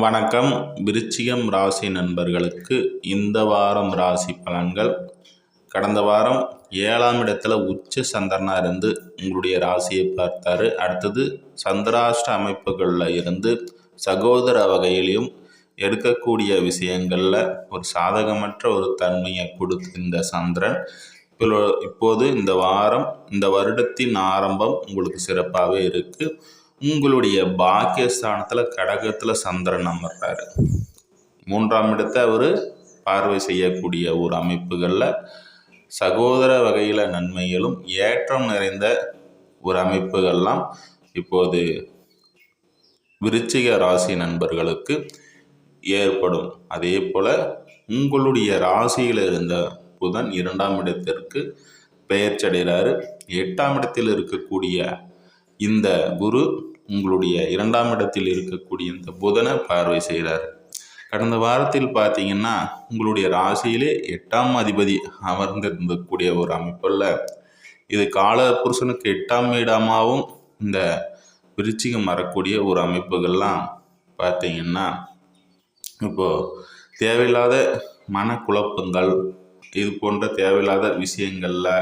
வணக்கம். விருச்சிகம் ராசி நண்பர்களுக்கு இந்த வாரம் ராசி பலன்கள். கடந்த வாரம் ஏழாம் இடத்துல உச்ச சந்திரனா இருந்து உங்களுடைய ராசியை பார்த்தாரு. அடுத்தது சந்திராஷ்ட அமைப்புகளில் இருந்து சகோதர வகையிலையும் எடுக்கக்கூடிய விஷயங்களில் ஒரு சாதகமற்ற ஒரு தன்மையை கொடுத்து இந்த சந்திரன். இப்போ- இப்போது இந்த வாரம் இந்த வருடத்தின் ஆரம்பம் உங்களுக்கு சிறப்பாகவே இருக்குது உங்களுடைய பாக்கியஸ்தானத்தில் கடகத்தில் சந்திரன் அமர்றாரு. மூன்றாம் இடத்தை அவர் பார்வை செய்யக்கூடிய ஒரு அமைப்புகளில் சகோதர வகையில் நன்மைகளும் ஏற்றம் நிறைந்த ஒரு அமைப்புகள்லாம் இப்போது விருச்சிக ராசி நண்பர்களுக்கு ஏற்படும். அதே போல் உங்களுடைய ராசியில் இருந்த புதன் இரண்டாம் இடத்திற்கு பெயர்ச்சடைகிறாரு எட்டாம் இடத்தில் இருக்கக்கூடிய இந்த குரு உங்களுடைய இரண்டாம் இடத்தில் இருக்கக்கூடிய இந்த புதனை பார்வை செய்கிறார். கடந்த வாரத்தில் பார்த்தீங்கன்னா உங்களுடைய ராசியிலே எட்டாம் அதிபதி அமர்ந்திருந்தக்கூடிய ஒரு அமைப்பில் இது கால புருஷனுக்கு எட்டாம் இடமாகவும் இந்த விருச்சிகம் வரக்கூடிய ஒரு அமைப்புகள்லாம் பார்த்தீங்கன்னா இப்போது தேவையில்லாத மனக்குழப்பங்கள் இது போன்ற தேவையில்லாத விஷயங்களில்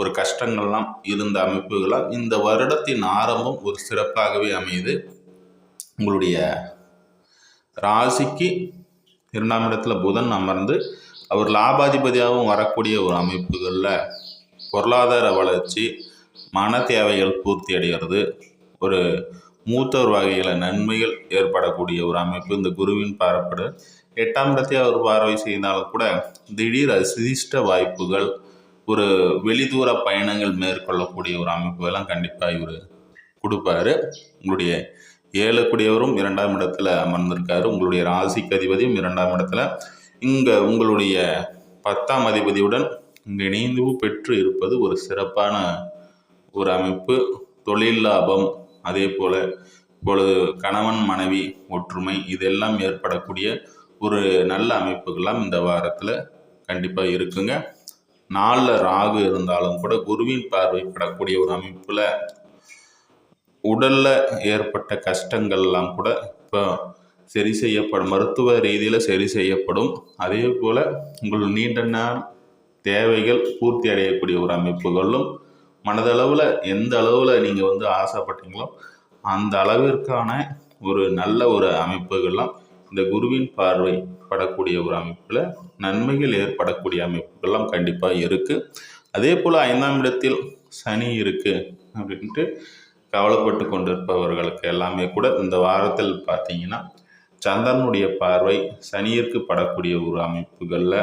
ஒரு கஷ்டங்கள்லாம் இருந்த அமைப்புகளால் இந்த வருடத்தின் ஆரம்பம் ஒரு சிறப்பாகவே அமையுது. உங்களுடைய ராசிக்கு இரண்டாம் இடத்துல புதன் அமர்ந்து அவர் லாபாதிபதியாகவும் வரக்கூடிய ஒரு அமைப்புகளில் பொருளாதார வளர்ச்சி மன தேவைகள் பூர்த்தி அடைகிறது. ஒரு மூத்தவர் வகையில் நன்மைகள் ஏற்படக்கூடிய ஒரு அமைப்பு இந்த குருவின் பார்ப்படு. எட்டாம் இடத்தை அவர் பார்வை செய்தாலும் கூட திடீர் அதிர்ஷ்ட வாய்ப்புகள் ஒரு வெளிதூர பயணங்கள் மேற்கொள்ளக்கூடிய ஒரு அமைப்புகள்லாம் கண்டிப்பாக இவர் கொடுப்பாரு. உங்களுடைய ஏழுக்குடியவரும் இரண்டாம் இடத்துல அமர்ந்திருக்காரு. உங்களுடைய ராசிக்கு அதிபதியும் இரண்டாம் இடத்துல. இங்கே உங்களுடைய பத்தாம் அதிபதியுடன் இங்கே இணைந்து பெற்று இருப்பது ஒரு சிறப்பான ஒரு அமைப்பு. தொழில் லாபம் அதே போல் இப்பொழுது கணவன் மனைவி ஒற்றுமை இதெல்லாம் ஏற்படக்கூடிய ஒரு நல்ல அமைப்புகள்லாம் இந்த வாரத்தில் கண்டிப்பாக இருக்குங்க. நாளில் ராகு இருந்தாலும் கூட குருவின் பார்வைப்படக்கூடிய ஒரு அமைப்பில் உடலில் ஏற்பட்ட கஷ்டங்கள்லாம் கூட இப்போ சரி செய்யப்படும் மருத்துவ ரீதியில் சரி செய்யப்படும். அதே போல் உங்கள் நீண்ட நாள் தேவைகள் பூர்த்தி அடையக்கூடிய ஒரு அமைப்புகளும் மனதளவில் எந்த அளவில் நீங்கள் வந்து ஆசைப்பட்டீங்களோ அந்த அளவிற்கான ஒரு நல்ல ஒரு அமைப்புகள்லாம் இந்த குருவின் பார்வை படக்கூடிய ஒரு அமைப்பில் நன்மைகள் ஏற்படக்கூடிய அமைப்புகள்லாம் கண்டிப்பாக இருக்குது அதே போல் ஐந்தாம் இடத்தில் சனி இருக்குது அப்படின்ட்டு கவலைப்பட்டு கொண்டிருப்பவர்களுக்கு எல்லாமே கூட இந்த வாரத்தில் பார்த்தீங்கன்னா சந்திரனுடைய பார்வை சனியிற்கு படக்கூடிய ஒரு அமைப்புகளில்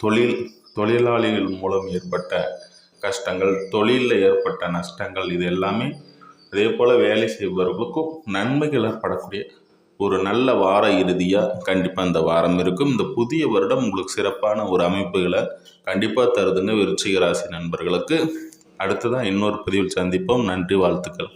தொழில் தொழிலாளிகள் மூலம் ஏற்பட்ட கஷ்டங்கள் தொழிலில் ஏற்பட்ட நஷ்டங்கள் இது எல்லாமே அதே போல் வேலை செய்பவர்களுக்கும் நன்மைகள் ஏற்படக்கூடிய ஒரு நல்ல வார இறுதியாக கண்டிப்பாக இந்த வாரம் இருக்கும். இந்த புதிய வருடம் உங்களுக்கு சிறப்பான ஒரு அமைப்புகளை கண்டிப்பாக தருதுங்க விருச்சிக ராசி நண்பர்களுக்கு. அடுத்ததான் இன்னொரு பதிவில் சந்திப்போம். நன்றி வாழ்த்துக்கள்.